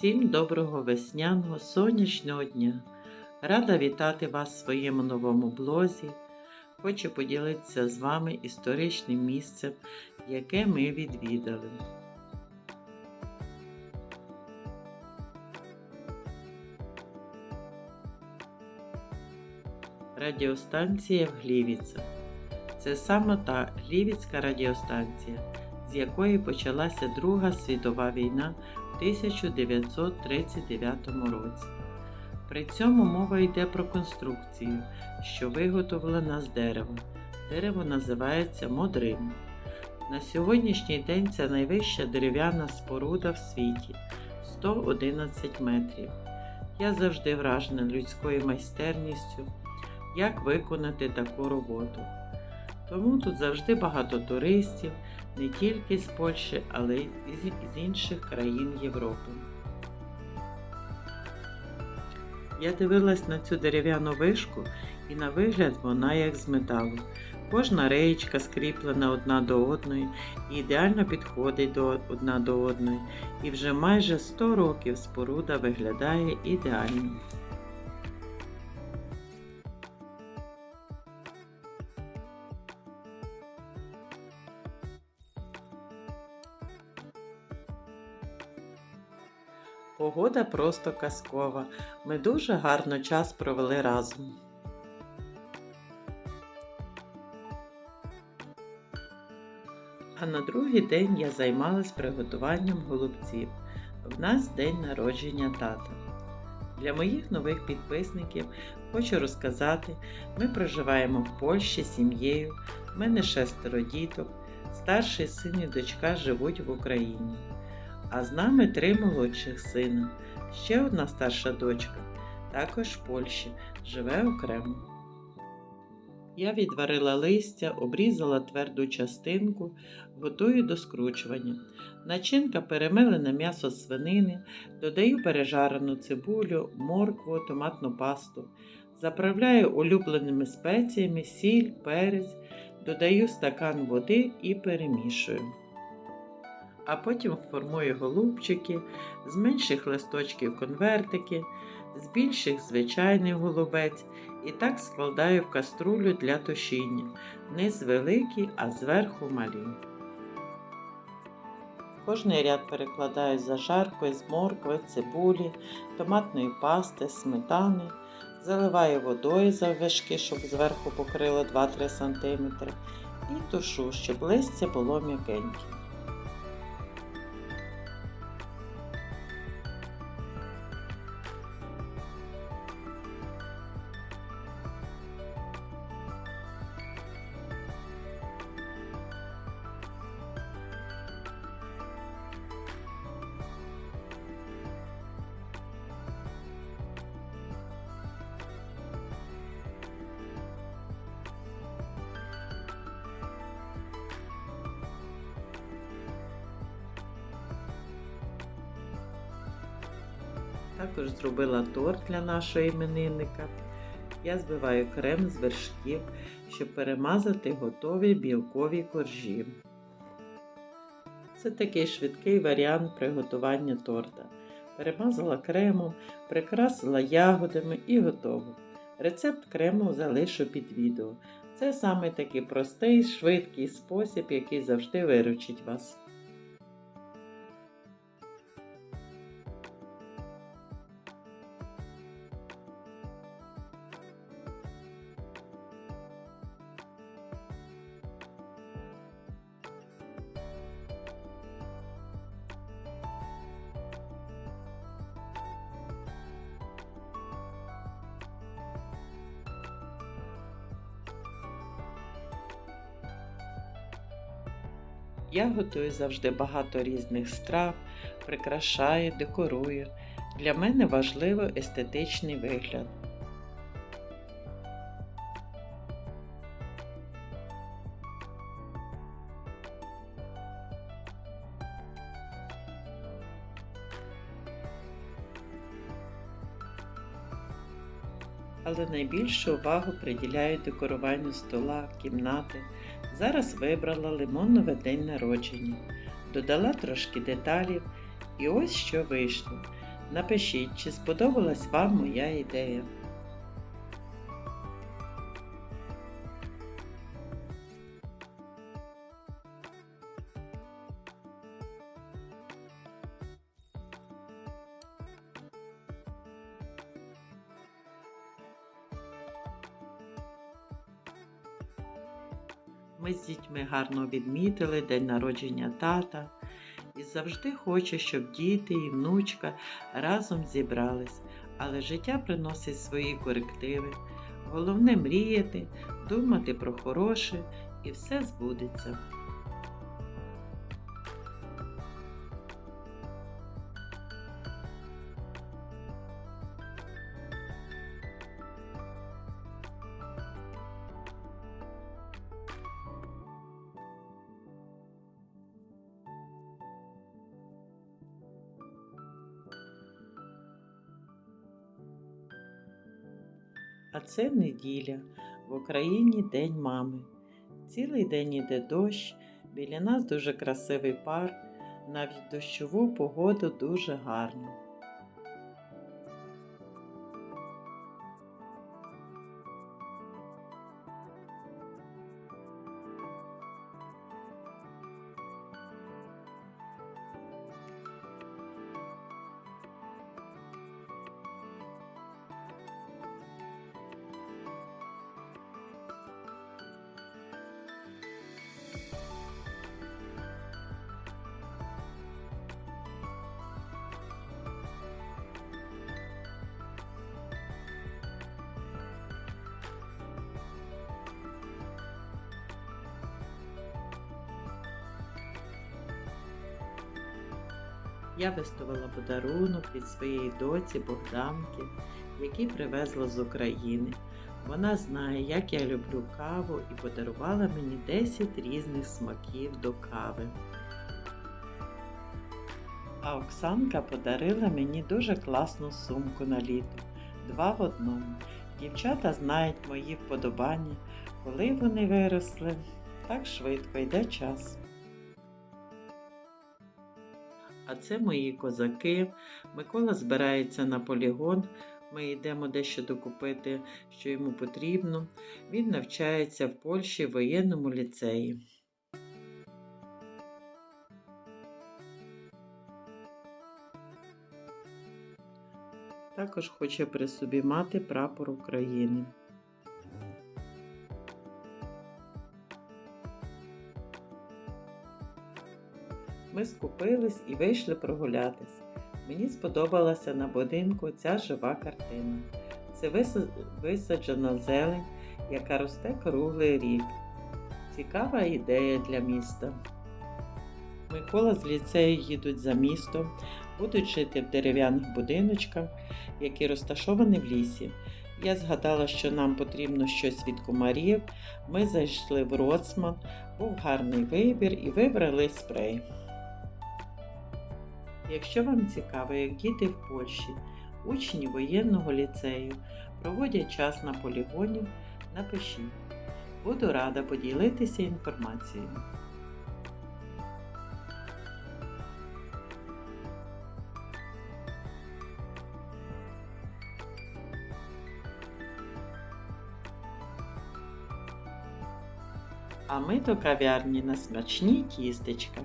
Всім доброго весняного сонячного дня! Рада вітати вас в своєму новому блозі. Хочу поділитися з вами історичним місцем, яке ми відвідали. Радіостанція в Глівіцях. Це саме та Глівіцька радіостанція, з якої почалася Друга світова війна 1939 році. При цьому мова йде про конструкцію, що виготовлена з дерева. Дерево називається модрин. На сьогоднішній день це найвища дерев'яна споруда в світі 111 метрів. Я завжди вражена людською майстерністю, як виконати таку роботу. Тому тут завжди багато туристів, не тільки з Польщі, але й з інших країн Європи. Я дивилась на цю дерев'яну вишку, і на вигляд вона як з металу. Кожна реєчка скріплена одна до одної і ідеально підходить до одна до одної, і вже майже 100 років споруда виглядає ідеально. Просто казкова. Ми дуже гарно час провели разом. А на другий день я займалась приготуванням голубців. В нас день народження тата. Для моїх нових підписників хочу розказати, ми проживаємо в Польщі з сім'єю, в мене шестеро діток, старший син і дочка живуть в Україні а з нами три молодших сина. Ще одна старша дочка, також в Польщі, живе окремо. Я відварила листя, обрізала тверду частинку, готую до скручування. Начинка перемелене м'ясо свинини, додаю пережарену цибулю, моркву, томатну пасту. Заправляю улюбленими спеціями, сіль, перець, додаю стакан води і перемішую а потім формую голубчики, з менших листочків конвертики, з більших звичайний голубець і так складаю в каструлю для тушіння. Низ великий, а зверху малі. Кожний ряд перекладаю з зажаркою з моркви, цибулі, томатної пасти, сметани, заливаю водою заввишки, щоб зверху покрило 2-3 см, і тушу, щоб листя було м'якеньке. Також зробила торт для нашого іменинника. Я збиваю крем з вершків, щоб перемазати готові білкові коржі. Це такий швидкий варіант приготування торта. Перемазала кремом, прикрасила ягодами і готово. Рецепт крему залишу під відео. Це саме такий простий, швидкий спосіб, який завжди виручить вас. Я готую завжди багато різних страв, прикрашаю, декорую. Для мене важливо естетичний вигляд. Але найбільшу увагу приділяю декоруванню стола, кімнати. Зараз вибрала лимонове день народження, додала трошки деталів, і ось що вийшло. Напишіть, чи сподобалась вам моя ідея. Ми з дітьми гарно відмітили день народження тата і завжди хоче, щоб діти і внучка разом зібрались, але життя приносить свої корективи. Головне мріяти, думати про хороше і все збудеться. А це неділя, в Україні День мами. Цілий день іде дощ, біля нас дуже красивий пар, навіть дощову погоду дуже гарно. Я виставила подарунок від своєї доці Богданки, який привезла з України. Вона знає, як я люблю каву і подарувала мені 10 різних смаків до кави. А Оксанка подарила мені дуже класну сумку на літо. Два в одному. Дівчата знають мої вподобання, коли вони виросли. Так швидко йде час. А це мої козаки. Микола збирається на полігон. Ми йдемо дещо докупити, що йому потрібно. Він навчається в Польщі в воєнному ліцеї. Також хоче при собі мати прапор України. Ми скупились і вийшли прогулятись. Мені сподобалася на будинку ця жива картина. Це висаджена зелень, яка росте круглий рік. Цікава ідея для міста. Микола з ліцею їдуть за місто, будуть жити в дерев'яних будиночках, які розташовані в лісі. Я згадала, що нам потрібно щось від комарів. Ми зайшли в Роцман, був гарний вибір і вибрали спрей. Якщо вам цікаво, як діти в Польщі, учні воєнного ліцею проводять час на полігоні, напишіть. Буду рада поділитися інформацією. А ми до кав'ярні на смачні тістечка.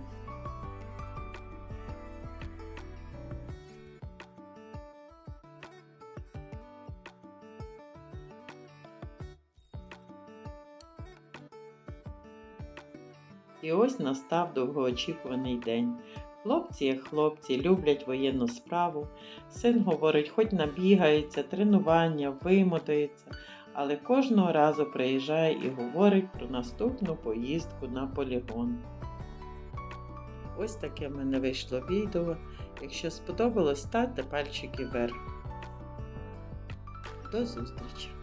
І ось настав довгоочікуваний день. Хлопці, як хлопці, люблять воєнну справу. Син говорить, хоч набігається, тренування, вимотається, але кожного разу приїжджає і говорить про наступну поїздку на полігон. Ось таке в мене вийшло відео. Якщо сподобалось, ставте пальчики вверх. До зустрічі!